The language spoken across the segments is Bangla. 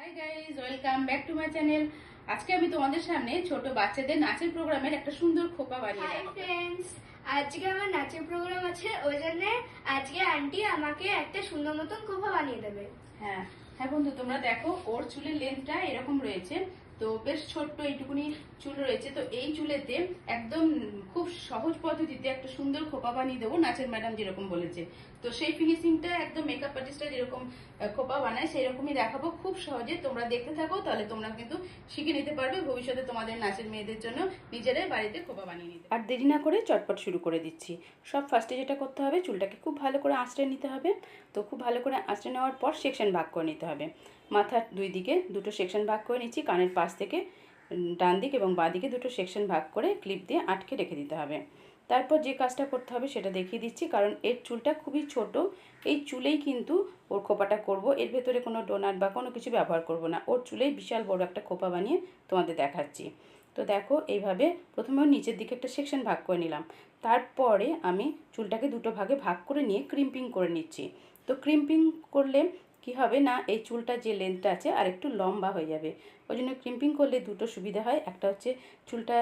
Hi guys welcome back to my channel আজকে আমি তোমাদের সামনে ছোট বাচ্চাদের নাচের প্রোগ্রামের একটা সুন্দর খোপা বানিয়ে হাই দেখাবো। ফ্রেন্ডস আজকে আমার নাচের প্রোগ্রাম আছে ওই জন্য আজকে আন্টি আমাকে একটা সুন্দর মতন খোপা বানিয়ে দেবে। হ্যাঁ হ্যাঁ বন্ধু তোমরা দেখো ওর চুলের লেন্থটা এরকম রয়েছে। তো বেশ ছোট্ট এইটুকুনি চুল রয়েছে। তো এই চুলেতে একদম খুব সহজ পদ্ধতিতে একটা সুন্দর খোপা বানিয়ে দেবো, নাচের ম্যাডাম যেরকম বলেছে। তো সেই ফিনিশিংটা একদম মেকআপ আর্টিস্টরা যেরকম খোপা বানায় সেই রকমই দেখাবো খুব সহজে। তোমরা দেখতে থাকো, তাহলে তোমরা কিন্তু শিখে নিতে পারবে ভবিষ্যতে তোমাদের নাচের মেয়েদের জন্য নিজেরাই বাড়িতে খোপা বানিয়ে নিতে আর দেরি না করে চটপট শুরু করে দিচ্ছি। সব ফার্স্টে যেটা করতে হবে, চুলটাকে খুব ভালো করে আঁচড়ে নিতে হবে। তো খুব ভালো করে আঁচড়ে নেওয়ার পর সেকশন ভাগ করে নিতে হবে। মাথার দুই দিকে দুটো সেকশন ভাগ করে নিচ্ছি, কানের পাশ থেকে ডান দিক এবং বাঁ দিকে দুটো সেকশন ভাগ করে ক্লিপ দিয়ে আটকে রেখে দিতে হবে। তারপর যে কাজটা করতে হবে সেটা দেখিয়ে দিচ্ছি, কারণ এর চুলটা খুবই ছোট। এই চুলেই কিন্তু ওর খোপাটা করব, এর ভেতরে কোনো ডোনাট বা কোনো কিছু ব্যবহার করব না। ওর চুলেই বিশাল বড় একটা খোপা বানিয়ে তোমাদের দেখাচ্ছি। তো দেখো, এইভাবে প্রথমে নিচের দিকে একটা সেকশন ভাগ করে নিলাম। তারপরে আমি চুলটাকে দুটো ভাগে ভাগ করে নিয়ে ক্রিম্পিং করে নিচ্ছি। তো ক্রিম্পিং করলে কি হবে না, এই চুলটা যে লেন্থটা আছে আর একটু লম্বা হয়ে যাবে। ওই জন্য ক্রিম্পিং করলে দুটো সুবিধা হয়। একটা হচ্ছে চুলটা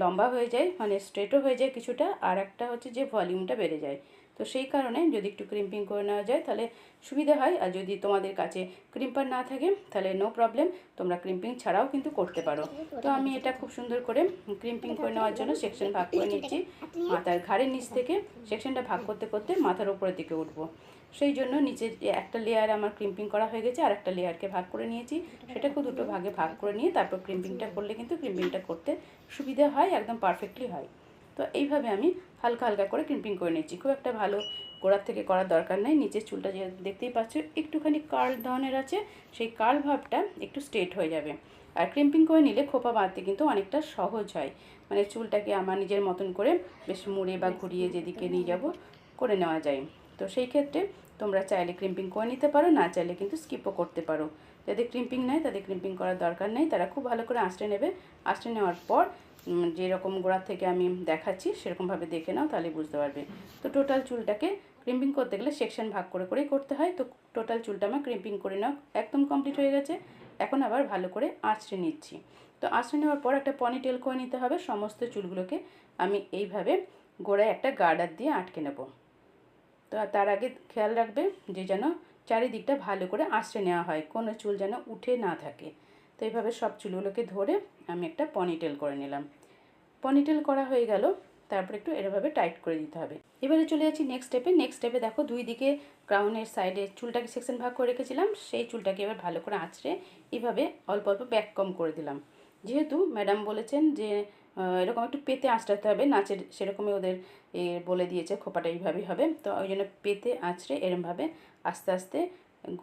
লম্বা হয়ে যায় মানে স্ট্রেটও হয়ে যায় কিছুটা, আর একটা হচ্ছে যে ভলিউমটা বেড়ে যায়। তো সেই কারণে যদি একটু ক্রিম্পিং করে নেওয়া যায়, তাহলে সুবিধা হয়। আর যদি তোমাদের কাছে ক্রিম্পার না থাকে, তাহলে নো প্রবলেম তোমরা ক্রিম্পিং ছাড়াও কিন্তু করতে পারো। তো আমি এটা খুব সুন্দর করে ক্রিম্পিং করে নেওয়ার জন্য সেকশন ভাগ করে নিচ্ছি মাথার ঘাড়ের নিচ থেকে সেকশনটা ভাগ করতে করতে মাথার উপরের দিকে উঠবো। সেই জন্য নিচের যে একটা লেয়ার আমার ক্রিম্পিং করা হয়ে গেছে আর একটা লেয়ারকে ভাগ করে নিয়েছি। সেটাকেও দুটো ভাগে ভাগ করে নিয়ে তারপর ক্রিম্পিংটা করলে কিন্তু ক্রিম্পিংটা করতে সুবিধা হয়, একদম পারফেক্টলি হয়। তো এইভাবে আমি হালকা হালকা করে ক্রিম্পিং করে নিচ্ছি। খুব একটা ভালো গোড়ার থেকে করার দরকার নেই। নিচের চুলটা যে দেখতেই পাচ্ছ একটুখানি কার্ল ধরনের আছে সেই কার্ল ভাবটা একটু স্ট্রেট হয়ে যাবে। আর ক্রিম্পিং করে নিলে খোপা বাঁধতে কিন্তু অনেকটা সহজ হয়। মানে চুলটাকে আমার নিজের মতন করে বেশ মুড়ে বা ঘুরিয়ে যেদিকে নিয়ে যাব করে নেওয়া যায়। তো সেই ক্ষেত্রে তোমরা চাইলে ক্রিম্পিং করে নিতে পারো না চাইলে কিন্তু স্কিপও করতে পারো। যাদের ক্রিম্পিং নেয় তাদের ক্রিম্পিং করার দরকার নেই। তারা খুব ভালো করে আঁচড়ে নেবে। আঁচড়ে নেওয়ার পর যেরকম গোড়ার থেকে আমি দেখাচ্ছি, সেরকমভাবে দেখে নাও, তাহলে বুঝতে পারবে। তো টোটাল চুলটাকে ক্রিম্পিং করতে গেলে সেকশন ভাগ করে করেই করতে হয়। তো টোটাল চুলটা আমার ক্রিম্পিং করে নাও, একদম কমপ্লিট হয়ে গেছে। এখন আবার ভালো করে আঁচড়ে নিচ্ছি। তো আঁচড়ে নেওয়ার পর একটা পনিটেল করে নিতে হবে। সমস্ত চুলগুলোকে আমি এইভাবে গোড়ায় একটা গার্ডার দিয়ে আটকে নেব। তো তার আগে খেয়াল রাখবে যে যেন চারিদিকটা ভালো করে আঁচড়ে নেওয়া হয়, কোনো চুল যেন উঠে না থাকে। তো এইভাবে সব চুলগুলোকে ধরে আমি একটা পনিটেল করে নিলাম। পনিটেল করা হয়ে গেল তারপর একটু এরভাবে টাইট করে দিতে হবে। এবারে চলে যাচ্ছি নেক্সট স্টেপে নেক্সট স্টেপে দেখো দুই দিকে ক্রাউনের সাইডে চুলটাকে সেকশন ভাগ করে রেখেছিলাম সেই চুলটাকে এবার ভালো করে আঁচড়ে এভাবে অল্প অল্প ব্যাক কম করে দিলাম। যেহেতু ম্যাডাম বলেছেন যে এরকম একটু পেতে আঁচড়াতে হবে নাচের সেরকমই ওদের এ, বলে দিয়েছে খোপাটা এইভাবেই হবে। তো ওই জন্য পেতে আঁচড়ে এরমভাবে আস্তে আস্তে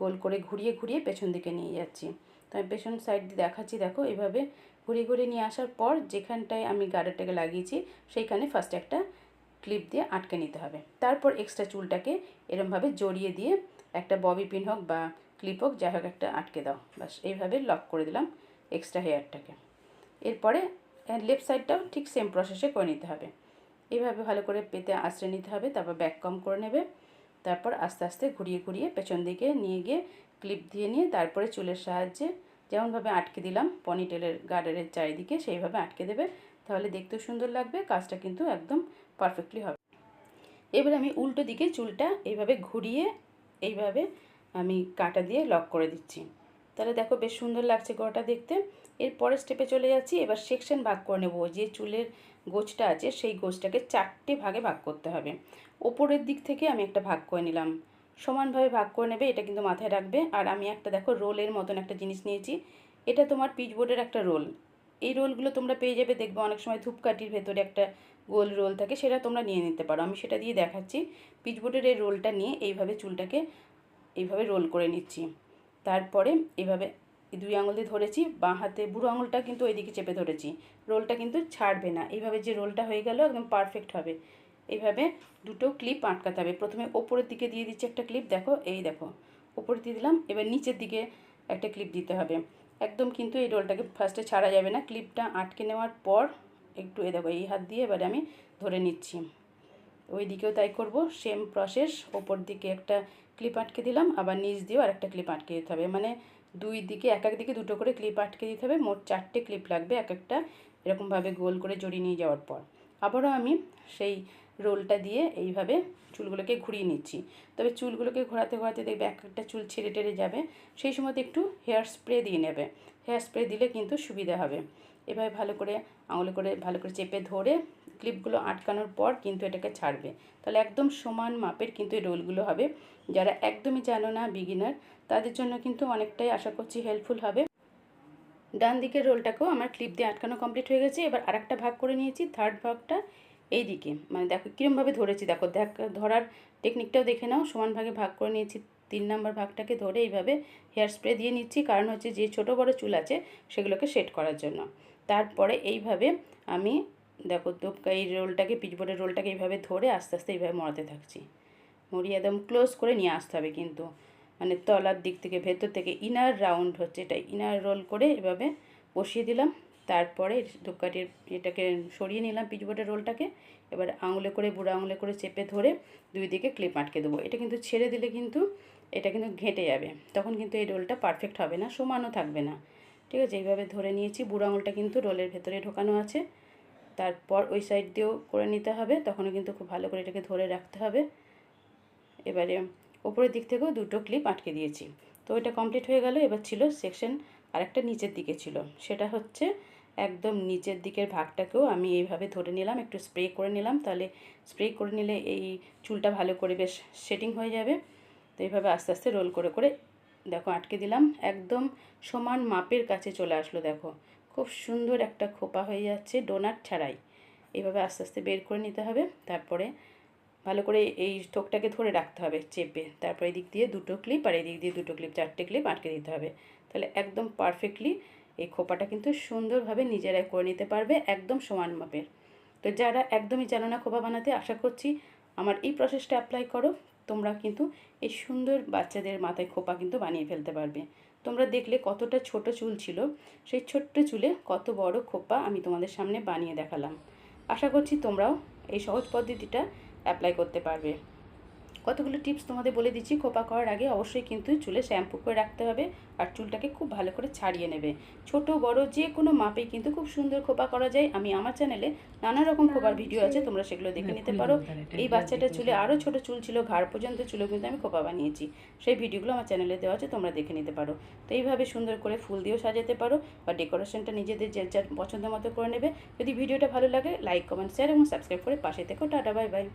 গোল করে ঘুরিয়ে ঘুরিয়ে পেছন দিকে নিয়ে যাচ্ছি। আমি পেছন সাইড দিয়ে দেখাচ্ছি, দেখো, এভাবে ঘুরিয়ে ঘুরিয়ে নিয়ে আসার পর যেখানটায় আমি গার্ডারটাকে লাগিয়েছি, সেইখানে ফার্স্ট একটা ক্লিপ দিয়ে আটকে নিতে হবে। তারপর এক্সট্রা চুলটাকে এরমভাবে জড়িয়ে দিয়ে একটা ববি পিন হোক বা ক্লিপ হোক, যাই হোক একটা আটকে দাও। বাস এইভাবে লক করে দিলাম এক্সট্রা হেয়ারটাকে এরপরে লেফট সাইডটাও ঠিক সেম প্রসেসে করে নিতে হবে। এভাবে ভালো করে পেতে আঁচড়ে নিতে হবে, তারপর ব্যাক কম করে নেবে। তারপর আস্তে আস্তে ঘুরিয়ে ঘুরিয়ে পেছন দিকে নিয়ে গিয়ে ক্লিপ দিয়ে নিয়ে তারপরে চুলের সাহায্যে যেমনভাবে আটকে দিলাম পনিটেলের গার্ডারের চারিদিকে সেইভাবে আটকে দেবে। তাহলে দেখতেও সুন্দর লাগবে, কাজটা কিন্তু একদম পারফেক্টলি হবে। এবার আমি উল্টো দিকে চুলটা এইভাবে ঘুরিয়ে এইভাবে আমি কাটা দিয়ে লক করে দিচ্ছি। তাহলে দেখো বেশ সুন্দর লাগছে গোড়াটা দেখতে। এর পরের স্টেপে চলে যাচ্ছি, এবার সেকশন ভাগ করে নেব যে চুলের গোছটা আছে, সেই গোছটাকে চারটে ভাগে ভাগ করতে হবে। ওপরের দিক থেকে আমি একটা ভাগ করে নিলাম। সমানভাবে ভাগ করে নেবে, এটা কিন্তু মাথায় রাখবে। আর আমি একটা, দেখো, রোলের মতন একটা জিনিস নিয়েছি। এটা তোমার পিচবোর্ডের একটা রোল। এই রোলগুলো তোমরা পেয়ে যাবে, দেখবে অনেক সময় ধূপকাঠির ভেতরে একটা গোল রোল থাকে, সেটা তোমরা নিয়ে নিতে পারো। আমি সেটা দিয়ে দেখাচ্ছি। পিচবোর্ডের এই রোলটা নিয়ে এইভাবে চুলটাকে এইভাবে রোল করে নিচ্ছি। তারপরে এইভাবে এই দুই আঙুল দিয়ে ধরেছি, বাঁ হাতে বুড়ো আঙুলটা কিন্তু ওইদিকে চেপে ধরেছি। রোলটা কিন্তু ছাড়বে না। এইভাবে যে রোলটা হয়ে গেল একদম পারফেক্ট হবে। এইভাবে দুটো ক্লিপ আটকাতে হবে। প্রথমে ওপরের দিকে দিয়ে দিচ্ছি একটা ক্লিপ দেখো, এই দেখো, ওপরে দিয়ে দিলাম। এবার নিচের দিকে একটা ক্লিপ দিতে হবে। একদম কিন্তু এই রোলটাকে ফার্স্টে ছাড়া যাবে না। ক্লিপটা আটকে নেওয়ার পর একটু এ দেখো, এই হাত দিয়ে এবারে আমি ধরে নিচ্ছি। ওই দিকেও তাই করব। সেম প্রসেস ওপর দিকে একটা ক্লিপ আটকে দিলাম। আবার নিচ দিয়েও আরেকটা ক্লিপ আটকে দিতে হবে। মানে দুই দিকে, এক এক দিকে দুটো করে ক্লিপ আটকে দিতে হবে। মোট চারটে ক্লিপ লাগবে এক একটা এরকমভাবে গোল করে জড়িয়ে নিয়ে যাওয়ার পর। আবারও আমি সেই রোলটা দিয়ে এইভাবে চুলগুলোকে ঘুরিয়ে নিচ্ছি। তবে চুলগুলোকে ঘোরাতে ঘোরাতে দেখবে এক একটা চুল ছেড়ে টেড়ে যাবে। সেই সময়তে একটু হেয়ার স্প্রে দিয়ে নেবে। হেয়ার স্প্রে দিলে কিন্তু সুবিধা হবে। এভাবে ভালো করে আঙুলে করে, ভালো করে চেপে ধরে ক্লিপগুলো আটকানোর পর কিন্তু এটাকে ছাড়বে। তাহলে একদম সমান মাপের কিন্তু এই রোলগুলো হবে। যারা একদমই জানো না বিগিনার তাদের জন্য কিন্তু অনেকটাই আশা করছি হেল্পফুল হবে। ডান দিকের রোলটাকেও আমার ক্লিপ দিয়ে আটকানো কমপ্লিট হয়ে গেছে। এবার আরেকটা ভাগ করে নিয়েছি থার্ড ভাগটা এই দিকে। মানে দেখো কীরমভাবে ধরেছি। দেখো, দেখ, ধরার টেকনিকটাও দেখে নাও। সমান ভাগে ভাগ করে নিয়েছি, তিন নম্বর ভাগটাকে ধরে এইভাবে হেয়ার স্প্রে দিয়ে নিচ্ছি। কারণ হচ্ছে যে ছোট বড় চুল আছে, সেগুলোকে সেট করার জন্য। তারপরে এইভাবে আমি, দেখো তো এই রোলটাকে পিচবোর্ডের রোলটাকে এইভাবে ধরে আস্তে আস্তে এইভাবে মরাতে থাকছি। মরিয়ে একদম ক্লোজ করে নিয়ে আসতে হবে কিন্তু। মানে তলার দিক থেকে, ভেতর থেকে ইনার রাউন্ড হচ্ছে এটা। ইনার রোল করে এভাবে বসিয়ে দিলাম। তারপরে ধূপকাঠির এটাকে সরিয়ে নিলাম পিচবোর্ডের রোলটাকে। এবার আঙুলে করে, বুড়ো আঙুলে করে চেপে ধরে দুই দিকে ক্লিপ আটকে দেবো। এটা কিন্তু ছেড়ে দিলে কিন্তু, এটা কিন্তু ঘেঁটে যাবে। তখন কিন্তু এই রোলটা পারফেক্ট হবে না, সমানও থাকবে না। ঠিক আছে, এইভাবে ধরে নিয়েছি। বুড়ো আঙুলটা কিন্তু রোলের ভেতরে ঢোকানো আছে। তারপর ওই সাইড দিয়েও করে নিতে হবে। তখনও কিন্তু খুব ভালো করে এটাকে ধরে রাখতে হবে। এবারে ওপরের দিক থেকেও দুটো ক্লিপ আটকে দিয়েছি। তো এটা কমপ্লিট হয়ে গেল। এবার ছিল সেকশন আরেকটা নিচের দিকে ছিল। সেটা হচ্ছে একদম নিচের দিকের ভাগটাকেও আমি এইভাবে ধরে নিলাম। একটু স্প্রে করে নিলাম। তাহলে স্প্রে করে নিলে এই চুলটা ভালো করে বেশ সেটিং হয়ে যাবে। তো এইভাবে আস্তে আস্তে রোল করে করে দেখো আটকে দিলাম, একদম সমান মাপের কাছে চলে আসলো দেখো। খুব সুন্দর একটা খোপা হয়ে যাচ্ছে ডোনাট ছাড়াই। এইভাবে আস্তে আস্তে বের করে নিতে হবে, তারপরে ভালো করে এই থোকটাকে ধরে রাখতে হবে চেপে। তারপরে এদিক দিয়ে দুটো ক্লিপ আর এদিক দিয়ে দুটো ক্লিপ চারটে ক্লিপ আটকে দিতে হবে। তাহলে একদম পারফেক্টলি এই খোপাটা কিন্তু সুন্দরভাবে নিজেরাই করে নিতে পারবে একদম সমান মাপের। তো যারা একদমই জানো না খোপা বানাতে, আশা করছি আমার এই প্রসেসটা অ্যাপ্লাই করো। তোমরা কিন্তু এই সুন্দর বাচ্চাদের মাথায় খোপা কিন্তু বানিয়ে ফেলতে পারবে। তোমরা দেখলে কতটা ছোট চুল ছিল, সেই ছোট্ট চুলে কত বড় খোপা আমি তোমাদের সামনে বানিয়ে দেখালাম। আশা করছি তোমরাও এই সহজ পদ্ধতিটা অ্যাপ্লাই করতে পারবে। কতগুলো টিপস তোমাদের বলে দিচ্ছি খোপা করার আগে অবশ্যই কিন্তু চুলে শ্যাম্পু করে রাখতে হবে আর চুলটাকে খুব ভালো করে ছাড়িয়ে নেবে। ছোট বড় যে কোনো মাপে কিন্তু খুব সুন্দর খোপা করা যায়। আমি আমার চ্যানেলে নানা রকম খোপার ভিডিও আছে তোমরা সেগুলো দেখে নিতে পারো। এই বাচ্চাটার চুলে আরও ছোট চুল ছিল ঘাড় পর্যন্ত চুলে কিন্তু আমি খোপা বানিয়েছি। সেই ভিডিওগুলো আমার চ্যানেলে দেওয়া আছে তোমরা দেখে নিতে পারো। তো এইভাবে সুন্দর করে ফুল দিয়েও সাজাতে পারো বা ডেকোরেশনটা নিজেদের যে যার পছন্দ মতো করে নেবে। যদি ভিডিওটা ভালো লাগে লাইক কমেন্ট শেয়ার এবং সাবস্ক্রাইব করে পাশে থেকো। Tata bye bye.